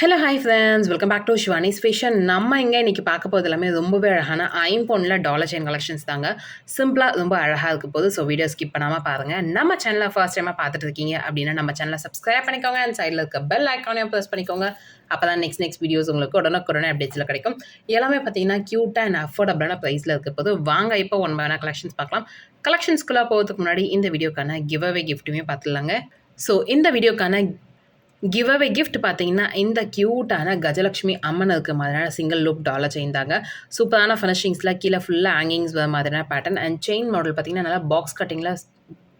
Hello hi friends welcome back to Shivani fashion நம்ம இங்கே இன்றைக்கி பார்க்க போகிறது எல்லாமே ரொம்பவே அழகான ஐம்பொன்னில் டாலர் செயின் கலெக்ஷன்ஸ் தாங்க. சிம்பிளாக ரொம்ப அழகாக இருக்க போது ஸோ வீடியோ ஸ்கிப் பண்ணாமல் பாருங்கள் நம்ம சேனலை ஃபர்ஸ்ட் டைமாக பார்த்துட்டு இருக்கீங்க அப்படின்னா நம்ம சேனலை சப்ஸ்கிரைப் பண்ணிக்கோங்க. அண்ட் சைடில் இருக்க பெல் ஐக்கானையும் ப்ரெஸ் பண்ணிக்கோங்க. அப்போ தான் நெக்ஸ்ட் நெக்ஸ்ட் வீடியோஸ் உங்களுக்கு உடனுக்குடனே அப்டேட்ஸில் கிடைக்கும். எல்லாமே பார்த்தீங்கன்னா க்யூட்டாக அண்ட் அஃபோர்டபுளான ப்ரைஸில் இருக்க போது வாங்க இப்போ ஒன் பை கலெக்ஷன்ஸ் பார்க்கலாம். கலெக்ஷன்ஸ்குள்ளே போகிறதுக்கு முன்னாடி இந்த வீடியோக்கான கிவ் அவே கிஃப்ட்டுமே பார்த்துடலாங்க. ஸோ இந்த வீடியோக்கான கிவ் அவே கிஃப்ட் பார்த்தீங்கன்னா இந்த க்யூட்டான கஜலக்ஷ்மி அம்மன் இருக்க மாதிரியான சிங்கிள் லுக் டாலர் செயின் தாங்க. சூப்பரான ஃபினிஷிங்ஸில் கீழே ஃபுல்லாக ஹேங்கிங்ஸ் வர மாதிரியான பேட்டர்ன் அண்ட் செயின் மாடல் பார்த்தீங்கன்னா நல்லா பாக்ஸ் கட்டிங்கில்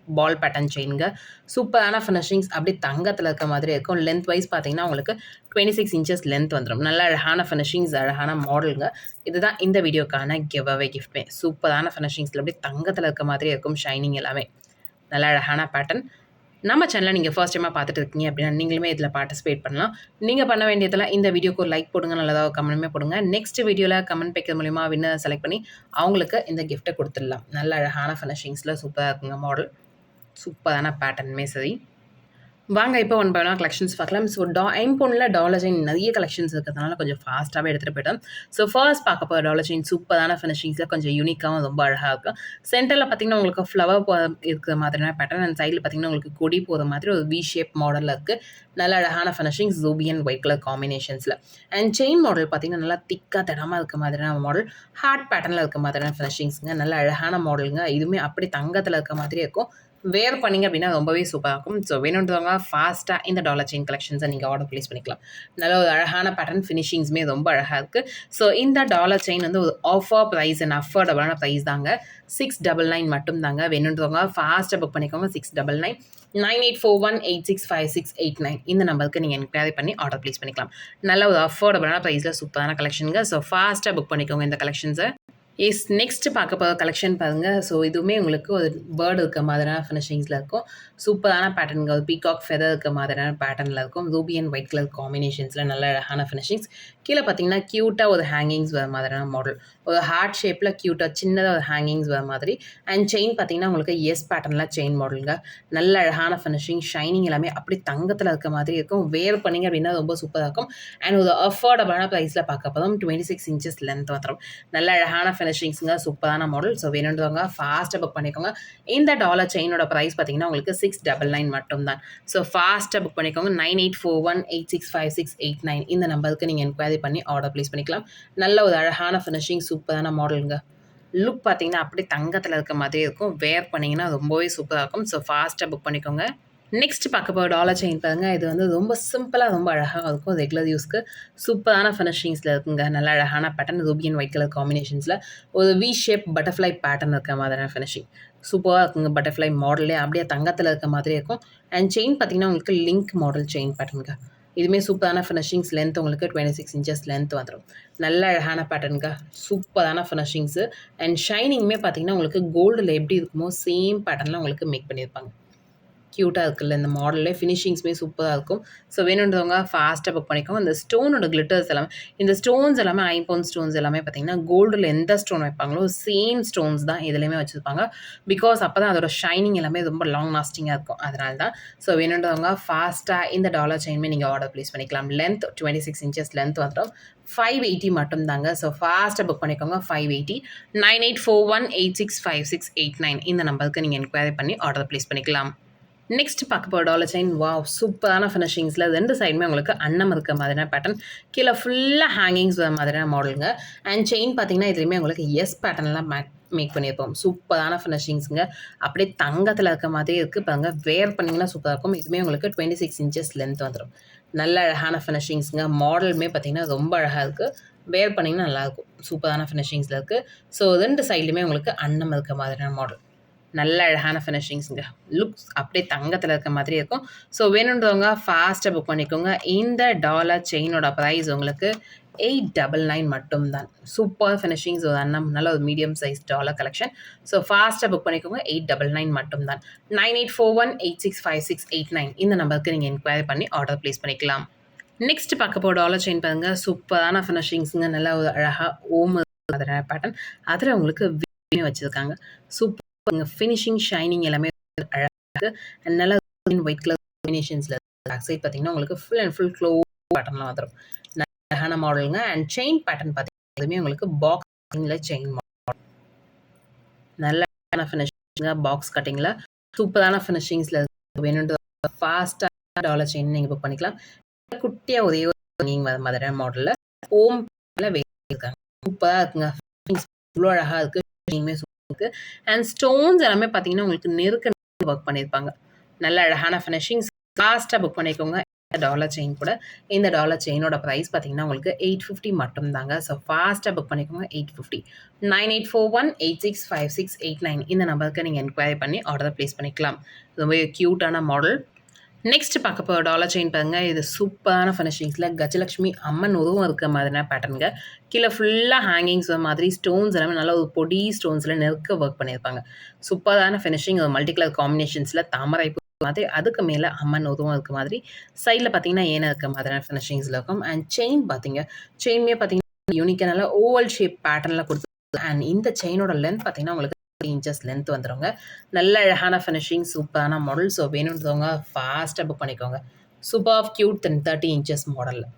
பால் பேட்டர்ன் செயினுங்க சூப்பரான ஃபினிஷிங்ஸ் அப்படியே தங்கத்தில் இருக்க மாதிரி இருக்கும். லென்த் வைஸ் பார்த்தீங்கன்னா உங்களுக்கு டுவெண்ட்டி சிக்ஸ் இன்ச்சஸ் லென்த் வந்துடும் நல்ல அழகான ஃபினிஷிங்ஸ் அழகான மாடலுங்க இதுதான் இந்த வீடியோக்கான கிவ் அவே கிஃப்ட்மே சூப்பரான ஃபினிஷிங்ஸில் அப்படியே தங்கத்தில் இருக்க மாதிரி இருக்கும் ஷைனிங் எல்லாமே. நல்ல அழகான பேட்டர்ன் நம்ம சேனலை நீங்கள் ஃபர்ஸ்ட் டைமாக பார்த்துட்டு இருக்கீங்க அப்படின்னா நீங்களுமே இதில் பார்ட்டிசிபேட் பண்ணலாம். நீங்கள் பண்ண வேண்டியதில் இந்த வீடியோக்கு ஒரு லைக் போடுங்க நல்லதாக கமெண்ட்டுமே போடுங்க. நெக்ஸ்ட் வீடியோவில் கமெண்ட் வைக்கிறது மூலிமா வின்னர் செலக்ட் பண்ணி அவங்களுக்கு இந்த கிஃப்ட்டை கொடுத்துடலாம். நல்ல அழகான ஃபினிஷிங்ஸில் சூப்பராக இருக்குங்க மாடல் சூப்பரான பேட்டர்னுமே சரி. வாங்க இப்போ ஒன் பை கலெக்ஷன்ஸ் பார்க்கலாம். ஸோ டா ஐம்பொன்னில் டாலர் நிறைய கலெக்ஷன்ஸ் இருக்கிறதுனால கொஞ்சம் ஃபாஸ்ட்டாகவே எடுத்துகிட்டு போயிட்டோம் ஸோ ஃபர்ஸ்ட் பார்க்க போகிற டாலர் சூப்பரான ஃபினிஷிங்ஸில் கொஞ்சம் யூனிக்காகவும் ரொம்ப அழகாக இருக்கும். சென்டரில் பார்த்தீங்கன்னா உங்களுக்கு ஃப்ளவர் போ இருக்கிற மாதிரியான பேட்டர்ன் அண்ட் சைடில் பார்த்தீங்கன்னா உங்களுக்கு கொடி போகிற மாதிரி ஒரு வி ஷேப் மாடலில் இருக்குது நல்ல அழகான ஃபினிஷிங் ஜூபியன் ஒயிட் கலர் காம்பினேஷன்ஸில் அண்ட் செயின் மாடல் பார்த்தீங்கன்னா நல்லா திக்காக திடமாக இருக்க மாதிரியான மாடல் ஹார்ட் பேட்டர்னில் இருக்க மாதிரியான ஃபினிஷிங்ஸுங்க நல்ல அழகான மாடலுங்க இதுவுமே அப்படி தங்கத்தில் இருக்க மாதிரி இருக்கும். வேர் பண்ணிங்க அப்படின்னா ரொம்பவே சூப்பராக இருக்கும். ஸோ வேணுன்றவங்க ஃபாஸ்ட்டாக இந்த டாலர் செயின் கலெக்ஷன்ஸை நீங்கள் ஆர்டர் ப்ளேஸ் பண்ணிக்கலாம். நல்ல ஒரு அழகான பேட்டர்ன் ஃபினிஷிங்ஸுமே ரொம்ப அழகாக இருக்குது ஸோ இந்த டாலர் செயின் வந்து ஒரு ஆஃபர் ப்ரைஸ் அண்ட் அஃபோர்டபுளான ப்ரைஸ் தாங்க. சிக்ஸ் டபுள் நைன் மட்டும் தாங்க. வேணுன்றவங்க ஃபாஸ்ட்டாக புக் பண்ணிக்கோங்க. Six double nine nine eight four one eight six five six eight nine இந்த நம்பருக்கு நீங்கள் என்கொயரி பண்ணி ஆர்டர் ப்ளேஸ் பண்ணிக்கலாம். நல்ல ஒரு அஃபோர்டபுளான ப்ரைஸில் சூப்பரான கலெக்ஷனுங்க ஸோ ஃபாஸ்ட்டாக புக் பண்ணிக்கோங்க இந்த கலெக்ஷன்ஸை இஸ் நெக்ஸ்ட் பார்க்க போகிற கலெக்ஷன் பாருங்கள் ஸோ இதுவுமே உங்களுக்கு ஒரு பேர்டு இருக்க மாதிரியான ஃபினிஷிங்ஸில் இருக்கும். சூப்பரான பேட்டர்னுங்க ஒரு பீகாக் ஃபெதர் இருக்க மாதிரியான பேட்டர்னில் இருக்கும். ரூபி அண்ட் ஒயிட் கலர் காம்பினேஷன்ஸில் நல்ல அழகான ஃபினிஷிங்ஸ் கீழே பார்த்தீங்கன்னா க்யூட்டாக ஒரு ஹேங்கிங்ஸ் வர மாதிரியான மாடல் ஒரு ஹார்ட் ஷேப்பில் க்யூட்டாக சின்னதாக ஒரு ஹேங்கிங்ஸ் வர மாதிரி. அண்ட் செயின் பார்த்தீங்கன்னா உங்களுக்கு எஸ் பேட்டர்னில் செயின் மாடலுங்க நல்ல அழகான ஃபினிஷிங் ஷைனிங் எல்லாமே அப்படி தங்கத்தில் இருக்க மாதிரி இருக்கும். வேர் பண்ணிங்க அப்படின்னா ரொம்ப சூப்பராக இருக்கும். அண்ட் ஒரு அஃபோர்டபுளான ப்ரைஸில் பார்க்க போதும் டுவெண்ட்டி சிக்ஸ் இன்ச்சஸ் லென்த் வந்துடும் நல்ல அழகான ஃபினிஷிங்ஸுங்க சூப்பரான மாடல் ஸோ வேணுன்றவங்க ஃபாஸ்ட்டாக புக் பண்ணிக்கோங்க. இந்த டாலர் செயினோட ப்ரைஸ் பார்த்தீங்கன்னா உங்களுக்கு சிக்ஸ் டபுள் நைன் மட்டும்தான். ஸோ ஃபாஸ்ட்டாக புக் பண்ணிக்கோங்க. Nine eight four one eight six five six eight nine இந்த நம்பருக்கு நீங்கள் என்கொயரி பண்ணி ஆர்டர் ப்ளேஸ் பண்ணிக்கலாம். நல்ல ஒரு அழகான ஃபினிஷிங் சூப்பரான மாடலுங்க லுக் பார்த்தீங்கன்னா அப்படியே தங்கத்தில் இருக்க மாதிரி இருக்கும். வேர் பண்ணிங்கன்னா ரொம்பவே சூப்பராக இருக்கும். ஸோ ஃபாஸ்ட்டாக புக் பண்ணிக்கோங்க. நெக்ஸ்ட் பார்க்க போகிற டாலர் செயின் பாருங்கள் இது வந்து ரொம்ப சிம்பிளாக ரொம்ப அழகாக இருக்கும். ரெகுலர் யூஸ்க்கு சூப்பரான ஃபினிஷிங்ஸில் இருக்குங்க. நல்ல அழகான pattern ruby and white colour காம்பினேஷன்ஸில் ஒரு வி ஷேப் பட்டர்ஃப்ளை பேட்டர்ன் இருக்க மாதிரியான ஃபினிஷிங் சூப்பராக இருக்குங்க. பட்டர்ஃப்ளை மாடலே அப்படியே தங்கத்தில் இருக்க மாதிரி இருக்கும். அண்ட் செயின் பார்த்தீங்கன்னா உங்களுக்கு லிங்க் மாடல் செயின் பேட்டர்னுங்க இதுவுமே சூப்பரான ஃபினிஷிங்ஸ் லென்த் உங்களுக்கு டுவெண்ட்டி சிக்ஸ் இன்ச்சஸ் லென்த் வந்துடும் நல்ல அழகான பேட்டர்னுங்க சூப்பரான ஃபினிஷிங்ஸு அண்ட் ஷைனிங்குமே பார்த்தீங்கன்னா உங்களுக்கு கோல்டில் எப்படி இருக்குமோ சேம் பேட்டர்னில் உங்களுக்கு மேக் பண்ணியிருப்பாங்க. க்யூட்டாக இருக்குல்ல இந்த மாடலில் ஃபினிஷிங்ஸுமே சூப்பராக இருக்கும். ஸோ வேணுன்றவங்க ஃபாஸ்ட்டாக புக் பண்ணிக்கோங்க. இந்த ஸ்டோனோட கிளிட்டர்ஸ் எல்லாமே இந்த ஸ்டோன்ஸ் எல்லாமே ஐபோன் ஸ்டோன்ஸ் எல்லாமே பார்த்தீங்கன்னா கோல்டில் எந்த ஸ்டோன் வைப்பாங்களோ சேம் ஸ்டோன்ஸ் தான் இதுலேயுமே வச்சுருப்பாங்க. பிகாஸ் அப்போ தான் அதோட ஷைனிங் எல்லாமே ரொம்ப லாங் லாஸ்டிங்காக இருக்கும். அதனால தான் ஸோ வேணுன்றவங்க ஃபாஸ்ட்டாக இந்த டாலர் செயின்மே நீங்கள் ஆர்டர் ப்ளேஸ் பண்ணிக்கலாம். Length twenty six inches length வந்துடும். ஃபைவ் எயிட்டி மட்டும் தாங்க ஸோ ஃபாஸ்ட்டாக புக் பண்ணிக்கோங்க. Five eighty nine eight four one eight six five six eight nine இந்த நம்பருக்கு நீங்கள் என்கொயரி பண்ணி ஆர்டர் ப்ளேஸ் பண்ணிக்கலாம். நெக்ஸ்ட் பார்க்க போகிற டாலர் செயின் வா சூப்பரான ஃபினிஷிங்ஸில் ரெண்டு சைடுமே உங்களுக்கு அன்னம் இருக்க மாதிரியான பேட்டர்ன் கீழே ஃபுல்லாக ஹேங்கிங்ஸ் வர மாதிரியான மாடலுங்க அண்ட் செயின் பார்த்தீங்கன்னா இதுலேயுமே உங்களுக்கு எஸ் பேட்டர்ன்லாம் மேக் மேக் பண்ணியிருப்போம். சூப்பரான ஃபினிஷிங்ஸுங்க அப்படியே தங்கத்தில் இருக்க மாதிரியே இருக்குது பாருங்க வேர் பண்ணிங்கன்னா சூப்பராக இருக்கும். இதுவுமே உங்களுக்கு டுவெண்ட்டி சிக்ஸ் இன்ச்சஸ் லென்த் வந்துடும் நல்ல அழகான ஃபினிஷிங்ஸுங்க மாடலுமே பார்த்தீங்கன்னா ரொம்ப அழகாக இருக்குது வேர் பண்ணிங்கன்னா நல்லாயிருக்கும் சூப்பரான ஃபினிஷிங்ஸில் இருக்குது ஸோ ரெண்டு சைட்லையுமே உங்களுக்கு அன்னம் இருக்க மாதிரியான மாடல் நல்ல அழகான ஃபினிஷிங்ஸுங்க லுக்ஸ் அப்படியே தங்கத்தில் இருக்க மாதிரி இருக்கும். ஸோ வேணுன்றவங்க ஃபாஸ்ட்டாக புக் பண்ணிக்கோங்க. இந்த டாலர் செயினோட ப்ரைஸ் உங்களுக்கு எயிட் டபுள் நைன் மட்டும்தான். சூப்பர் ஃபினிஷிங்ஸ் ஒரு அண்ணம் நல்ல ஒரு medium size dollar collection so ஃபாஸ்ட்டாக புக் பண்ணிக்கோங்க. எயிட் டபுள் நைன் மட்டும்தான். Nine eight four one eight six five six eight nine இந்த நம்பருக்கு நீங்கள் என்கொயரி பண்ணி ஆர்டர் ப்ளேஸ் பண்ணிக்கலாம். நெக்ஸ்ட் பார்க்க போகிற டாலர் செயின் பாருங்கள் சூப்பரான ஃபினிஷிங்ஸுங்க நல்ல ஒரு அழகாக ஓம் பேட்டர்ன் அதில் உங்களுக்கு வச்சுருக்காங்க. சூப்பர் ஃபினிஷிங் ஷைனிங் எல்லாமே அழகாக அண்ட் நல்லா ஒயிட் கலர் காம்பினேஷன்ஸில் பேக் சைட் பார்த்தீங்கன்னா உங்களுக்கு ஃபுல் அண்ட் ஃபுல் க்ளோ பேட்டர்ன்லாம் வந்துடும் அழகான மாடலுங்க அண்ட் செயின் பேட்டர்ன் பார்த்தீங்கன்னா அதுவுமே உங்களுக்கு பாக்ஸிங்கில் செயின் மாடல் நல்ல ஃபினிஷிங்க பாக்ஸ் கட்டிங்கில் சூப்பரான ஃபினிஷிங்ஸில் வேணுன்ற ஃபாஸ்ட்டாக டாலர் செயின் நீங்கள் புக் பண்ணிக்கலாம். குட்டியாக ஒரே ஒரு நீங்கள் மதுரை மாடலில் ஓம் இருக்காங்க. சூப்பராக இருக்குங்க இவ்வளோ அழகாக இருக்குது இருக்குது அண்ட் ஸ்டோன்ஸ் எல்லாமே பார்த்தீங்கன்னா உங்களுக்கு நெருக்க ஒர்க் பண்ணியிருப்பாங்க நல்ல அழகான ஃபினிஷிங்ஸ் லாஸ்ட்டாக புக் பண்ணிக்கோங்க. டாலர் செயின் கூட. இந்த டாலர் செயினோட ப்ரைஸ் பார்த்தீங்கன்னா உங்களுக்கு எயிட் ஃபிஃப்டி மட்டும் தாங்க ஸோ ஃபாஸ்ட்டாக புக் பண்ணிக்கோங்க. Eight fifty nine eight four one eight six five six eight nine இந்த நம்பருக்கு நீங்கள் என்கொயரி பண்ணி ஆர்டர் ப்ளேஸ் பண்ணிக்கலாம். ரொம்ப க்யூட்டான மாடல் நெக்ஸ்ட் பார்க்க போகிற டாலர் செயின் பாருங்க. இது சூப்பரான ஃபினிஷிங்ஸில் கஜலக்ஷ்மி அம்மன் உருவம் இருக்க மாதிரினா பேட்டர்னுங்க கீழே ஃபுல்லாக ஹேங்கிங்ஸ் மாதிரி ஸ்டோன்ஸ் எல்லாமே நல்லா ஒரு பொடி ஸ்டோன்ஸில் நெருக்க ஒர்க் பண்ணியிருப்பாங்க. சூப்பரான ஃபினிஷிங் மல்டி கலர் காம்பினேஷன்ஸில் தாமரை மாதிரி அதுக்கு மேலே அம்மன் உருவம் இருக்க மாதிரி சைடில் பார்த்தீங்கன்னா ஏன இருக்க மாதிரியான ஃபினிஷிங்ஸில் இருக்கும். அண்ட் செயின் பார்த்தீங்க செயின்மே பார்த்தீங்கன்னா யூனிக்காக நல்லா ஓவல் ஷேப் பேட்டர்னில் கொடுத்து அண்ட் இந்த செயினோட லென்த் பார்த்தீங்கன்னா உங்களுக்கு இன்ச்சஸ் லென்த் வந்துடுங்க நல்ல அழகான ஃபினிஷிங் சூப்பரான மாடல் ஸோ வேணுன்றவங்க ஃபாஸ்ட்டாக புக் பண்ணிக்கோங்க. Super of cute then thirty inches மாடலில்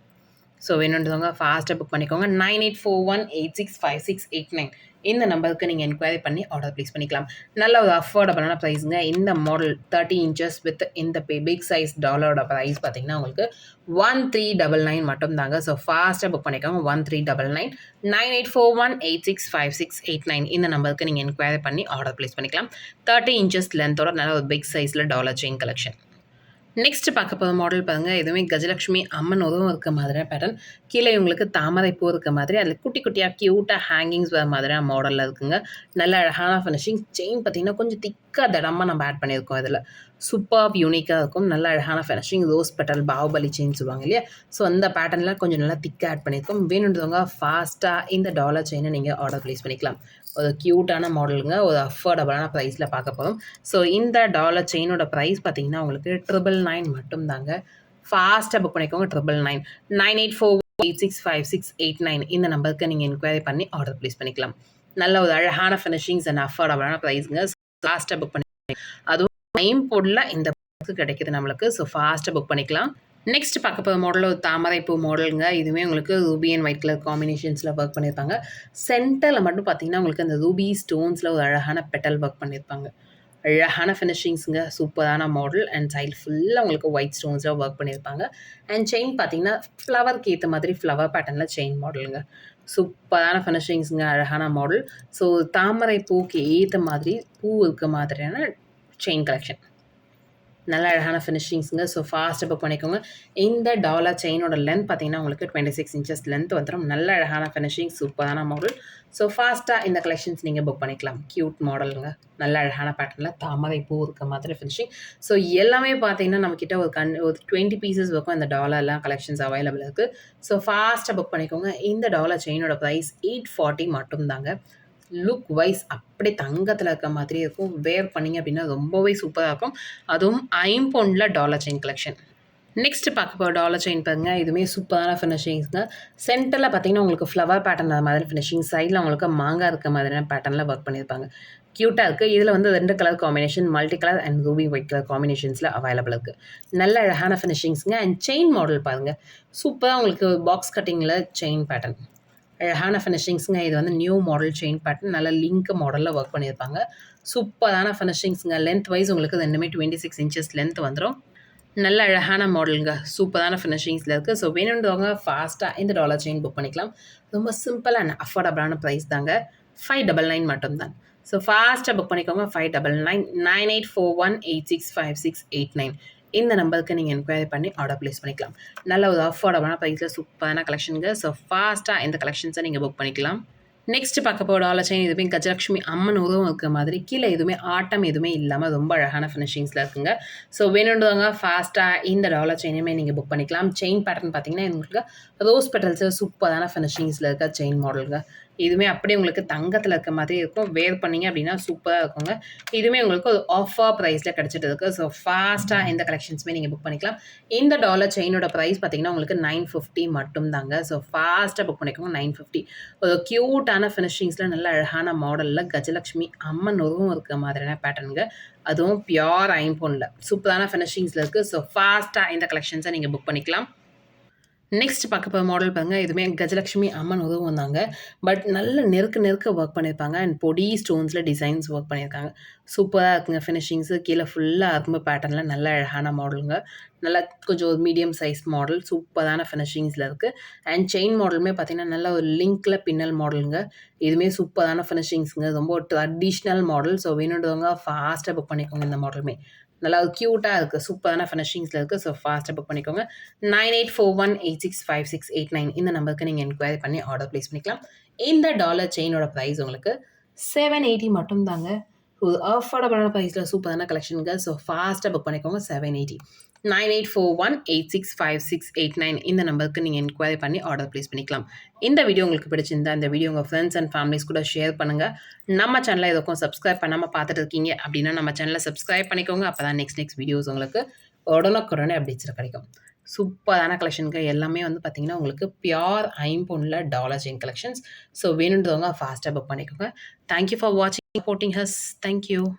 ஸோ வேணுன்றவங்க ஃபாஸ்ட்டாக புக் பண்ணிக்கோங்க. Nine eight four one eight six five six eight nine இந்த நம்பருக்கு நீங்கள் என்கொயரி பண்ணி ஆர்டர் ப்ளேஸ் பண்ணிக்கலாம். நல்ல ஒரு அஃபோர்டபுளான ப்ரைஸுங்க இந்த மாடல் தேர்ட்டி இன்ச்சஸ் வித் இந்த பிக் சைஸ் டாலரோட ப்ரைஸ் பார்த்தீங்கன்னா உங்களுக்கு ஒன் த்ரீ டபுள் நைன் மட்டும் தாங்க. ஸோ ஃபாஸ்ட்டாக புக் பண்ணிக்கோங்க. One three double nine nine eight four one eight six five six eight nine இந்த நம்பருக்கு நீங்கள் என்கொயரி பண்ணி ஆர்டர் ப்ளேஸ் பண்ணிக்கலாம். தேர்ட்டி இன்ச்சஸ் லென்த்தோட நல்ல ஒரு பிக் சைஸில் டாலர் செயின் கலெக்ஷன் நெக்ஸ்ட் பார்க்க போகிற மாடல் பாருங்கள் எதுவுமே கஜலக்ஷ்மி அம்மன் உதவும் இருக்க மாதிரியான பேட்டர்ன் கீழே இவங்களுக்கு தாமரை பூ இருக்க மாதிரி அதில் குட்டி குட்டியாக க்யூட்டாக ஹேங்கிங்ஸ் வர மாதிரியான மாடலில் இருக்குங்க. நல்ல அழகான ஃபினிஷிங் செயின் பார்த்திங்கன்னா கொஞ்சம் திக்காக திடமாக நம்ம ஆட் பண்ணியிருக்கோம் இதில். சூப்பர் யூனிக்காக இருக்கும். நல்ல அழகான finishing rose petal Baahubali chain சொல்லுவாங்க இல்லையா? ஸோ அந்த பேட்டர்னில் கொஞ்சம் நல்லா திக்காக ஆட் பண்ணியிருக்கோம். வேணுன்றவங்க ஃபாஸ்ட்டாக இந்த டாலர் செயினை நீங்கள் ஆர்டர் ப்ளேஸ் பண்ணிக்கலாம். ஒரு க்யூட்டான மாடலுங்க ஒரு அஃபோர்டபுளான ப்ரைஸில் பார்க்க போகிறோம் ஸோ இந்த டாலர் செயினோட ப்ரைஸ் பார்த்தீங்கன்னா உங்களுக்கு ட்ரிபிள் நைன் மட்டும்தாங்க. ஃபாஸ்ட்டாக புக் பண்ணிக்கோங்க triple nine nine eight four eight six five six eight nine இந்த நம்பருக்கு நீங்கள் என்கொயரி பண்ணி ஆர்டர் ப்ளேஸ் பண்ணிக்கலாம். நல்ல ஒரு அழகான ஃபினிஷிங்ஸ் அண்ட் அஃபோர்டபுளான ப்ரைஸுங்க ஃபாஸ்ட்டாக புக் பண்ணி அதுவும் டைம் போடல இந்த கிடைக்குது நம்மளுக்கு. ஸோ ஃபாஸ்ட்டாக புக் பண்ணிக்கலாம். நெக்ஸ்ட் பார்க்க போகிற மாடல் ஒரு தாமரை பூ மாடலுங்க இதுவுமே உங்களுக்கு ரூபி அண்ட் ஒயிட் கலர் காம்பினேஷன்ஸில் ஒர்க் பண்ணியிருப்பாங்க. சென்டரில் மட்டும் பார்த்தீங்கன்னா உங்களுக்கு அந்த ரூபி ஸ்டோன்ஸில் ஒரு அழகான பெட்டல் ஒர்க் பண்ணியிருப்பாங்க. அழகான ஃபினிஷிங்ஸுங்க சூப்பரான மாடல் அண்ட் சைல் ஃபுல்லாக உங்களுக்கு ஒயிட் ஸ்டோன்ஸாக ஒர்க் பண்ணியிருப்பாங்க. அண்ட் செயின் பார்த்தீங்கன்னா ஃப்ளவருக்கு ஏற்ற மாதிரி ஃப்ளவர் பேட்டர்னில் செயின் மாடலுங்க சூப்பரான ஃபினிஷிங்ஸுங்க அழகான மாடல் ஸோ தாமரை பூக்கு ஏற்ற மாதிரி பூ இருக்க மாதிரியான செயின் கலெக்ஷன் நல்ல அழகான ஃபினிஷிங்ஸுங்க ஸோ ஃபாஸ்ட்டாக புக் பண்ணிக்கோங்க. இந்த டாலர் செயினோட லென்த் பார்த்தீங்கன்னா உங்களுக்கு டுவெண்ட்டி சிக்ஸ் இன்ச்சஸ் லென்த் வந்துடும் நல்ல அழகான ஃபினிஷிங் சூப்பரான மாடல் ஸோ ஃபாஸ்ட்டாக இந்த கலெக்ஷன்ஸ் நீங்கள் புக் பண்ணிக்கலாம். க்யூட் மாடலுங்க நல்ல அழகான பேட்டர்னில் தாமரை பூ இருக்க மாதிரி ஃபினிஷிங் ஸோ எல்லாமே பார்த்தீங்கன்னா நம்மக்கிட்ட ஒரு கண் ஒரு டுவெண்ட்டி பீசஸ் இருக்கும் இந்த டாலர்லாம் கலெக்ஷன்ஸ் அவைலபிள் இருக்குது ஸோ ஃபாஸ்ட்டாக புக் பண்ணிக்கோங்க. இந்த டாலர் செயினோட ப்ரைஸ் எயிட் ஃபார்ட்டி மட்டும்தாங்க. லுக் வைஸ் அப்படியே தங்கத்தில் இருக்க மாதிரி இருக்கும். வேர் பண்ணிங்க அப்படின்னா ரொம்பவே சூப்பராக இருக்கும். அதுவும் ஐம்பொன்னில் டாலர் செயின் கலெக்ஷன் நெக்ஸ்ட் பார்க்க போகிற டாலர் செயின் பாருங்க. இதுவுமே சூப்பரான ஃபினிஷிங்ஸ்ங்க சென்டரில் பார்த்தீங்கன்னா உங்களுக்கு ஃப்ளவர் பேட்டர்ன் அது மாதிரி ஃபினிஷிங் சைடில் உங்களுக்கு மாங்காய் இருக்க மாதிரியான பேட்டர்னில் ஒர்க் பண்ணியிருப்பாங்க. க்யூட்டாக இருக்குது இதில் வந்து ரெண்டு colour combination multi colour and ruby white colour காம்பினேஷன்ஸில் available இருக்குது நல்ல அழகான ஃபினிஷிங்ஸுங்க அண்ட் செயின் மாடல் பாருங்கள் சூப்பராக உங்களுக்கு பாக்ஸ் கட்டிங்கில் செயின் பேட்டர்ன் அழகான ஃபினிஷிங்ஸுங்க இது வந்து நியூ மாடல் செயின் பேட்டர்ன் நல்ல லிங்க் மாடலில் ஒர்க் பண்ணியிருப்பாங்க. சூப்பரான ஃபினிஷிங்ஸுங்க லென்த் வைஸ் உங்களுக்கு ரெண்டுமே டுவெண்ட்டி சிக்ஸ் இன்ச்சஸ் லென்த் வந்துடும் நல்ல அழகான மாடலுங்க சூப்பரான ஃபினிஷிங்ஸில் இருக்குது ஸோ வேணுன்றவங்க ஃபாஸ்ட்டாக இந்த டாலர் செயின் புக் பண்ணிக்கலாம். ரொம்ப சிம்பிள் அண்ட் அஃபோர்டபுளான ப்ரைஸ் தாங்க. ஃபைவ் டபுள் நைன் மட்டும்தான். ஸோ ஃபாஸ்ட்டாக புக் பண்ணிக்கோங்க. Five double nine nine eight four one eight six five six eight nine இந்த நம்பருக்கு நீங்கள் என்கொயரி பண்ணி ஆர்டர் ப்ளேஸ் பண்ணிக்கலாம். நல்ல ஒரு அஃபோர்டபுளான ப்ரைஸில் சூப்பரான கலெக்ஷனுங்க ஸோ ஃபாஸ்ட்டாக இந்த கலெக்ஷன்ஸை நீங்கள் புக் பண்ணிக்கலாம். நெக்ஸ்ட் பார்க்க போகிற ஆலோசனை செயின் எதுவுமே கஜலட்சுமி அம்மன் உருவம் இருக்கிற மாதிரி கீழே எதுவுமே ஆட்டம் எதுவுமே இல்லாமல் ரொம்ப அழகான ஃபினிஷிங்ஸில் இருக்குங்க. ஸோ வேணுன்றவங்க ஃபாஸ்ட்டாக இந்த டாலர் செயினுமே நீங்கள் புக் பண்ணிக்கலாம். செயின் பேட்டர்ன் பார்த்தீங்கன்னா உங்களுக்கு ரோஸ் பெட்டல்ஸில் சூப்பரான ஃபினிஷிங்ஸில் இருக்க செயின் மாடலுங்க இதுவுமே அப்படியே உங்களுக்கு தங்கத்தில் இருக்க மாதிரி இருக்கும். வேர் பண்ணிங்க அப்படின்னா சூப்பராக இருக்குங்க. இதுவுமே உங்களுக்கு ஒரு ஆஃபர் ப்ரைஸில் கிடச்சிட்டு இருக்குது ஸோ ஃபாஸ்ட்டாக இந்த கலெக்ஷன்ஸுமே நீங்கள் புக் பண்ணிக்கலாம். இந்த டாலர் செயினோட ப்ரைஸ் பார்த்தீங்கன்னா உங்களுக்கு நைன் ஃபிஃப்டி மட்டும் தாங்க ஸோ ஃபாஸ்ட்டாக புக் பண்ணிக்கோங்க நைன் ஃபிஃப்டி ஒரு க்யூட்டான ஃபினிஷிங்ஸில் நல்ல அழகான மாடலில் கஜலக்ஷ்மி அம்மன் உருவம் இருக்க மாதிரியான பேட்டர்னுங்க அதுவும் பியோர் ஐம்போனில் சூப்பரான ஃபினிஷிங்ஸில் இருக்குது ஸோ ஃபாஸ்ட்டாக இந்த கலெக்ஷன்ஸை நீங்கள் புக் பண்ணிக்கலாம். நெக்ஸ்ட் பார்க்க போகிற மாடல் பாருங்க. இதுவுமே கஜலட்சுமி அம்மன் உதவும் வந்தாங்க. பட் நல்ல நெருக்க நெருக்க ஒர்க் பண்ணியிருப்பாங்க அண்ட் பொடி ஸ்டோன்ஸில் டிசைன்ஸ் ஒர்க் பண்ணியிருக்காங்க சூப்பராக இருக்குங்க ஃபினிஷிங்ஸு கீழே ஃபுல்லாக அரும்பு பேட்டர்னில் நல்ல அழகான மாடலுங்க நல்லா கொஞ்சம் ஒரு மீடியம் சைஸ் மாடல் சூப்பரான ஃபினிஷிங்ஸில் இருக்குது அண்ட் செயின் மாடலுமே பார்த்தீங்கன்னா நல்ல ஒரு லிங்க்கில் பின்னல் மாடலுங்க இதுவுமே சூப்பரான ஃபினிஷிங்ஸுங்க ரொம்ப ட்ரெடிஷ்னல் மாடல் ஸோ வேணுன்றவங்க ஃபாஸ்ட்டாக புக் பண்ணிக்கோங்க இந்த மாடலுமே நல்லா க்யூட்டாக இருக்குது சூப்பரான ஃபினிஷிங்ஸில் இருக்குது ஸோ ஃபாஸ்ட்டாக புக் பண்ணிக்கோங்க. Nine eight four one eight six five six eight nine இந்த நம்பருக்கு நீங்கள் என்கொயரி பண்ணி ஆர்டர் ப்ளேஸ் பண்ணிக்கலாம். இந்த டாலர் செயினோட ப்ரைஸ் உங்களுக்கு செவன் எயிட்டி மட்டும்தாங்க. அஃபோர்டபுளான ப்ரைஸில் சூப்பரான கலெக்ஷனுங்க ஸோ ஃபாஸ்ட்டாக புக் பண்ணிக்கோங்க. Seven eighty nine eight four one eight six five six eight nine இந்த நம்பருக்கு நீங்கள் என்கொயரி பண்ணி ஆர்டர் ப்ளேஸ் பண்ணிக்கலாம். இந்த வீடியோ உங்களுக்கு பிடிச்சிருந்தா இந்த வீடியோ உங்கள் ஃப்ரெண்ட்ஸ் அண்ட் ஃபேமிலிஸ் கூட ஷேர் பண்ணுங்கள் நம்ம சேனலை எதுக்கும் சப்ஸ்கிரைப் பண்ணாமல் பார்த்துட்டு இருக்கீங்க அப்படின்னா நம்ம சேனலை சப்ஸ்கிரைப் பண்ணிக்கோங்க. அப்போ தான் நெக்ஸ்ட் நெக்ஸ்ட் வீடியோஸ் உங்களுக்கு உடனுக்குடனே அப்டேட்ஸில் கிடைக்கும். சூப்பரான கலெக்ஷனுக்கு எல்லாமே வந்து பார்த்தீங்கன்னா உங்களுக்கு பியோர் ஐம்பொன்னில் டாலர் செயின் கலெக்ஷன்ஸ் ஸோ வேணுன்றவங்க ஃபாஸ்ட்டாக புக் பண்ணிக்கோங்க. தேங்க்யூ ஃபார் வாட்சிங் சப்போர்ட்டிங் ஹஸ் தேங்க்யூ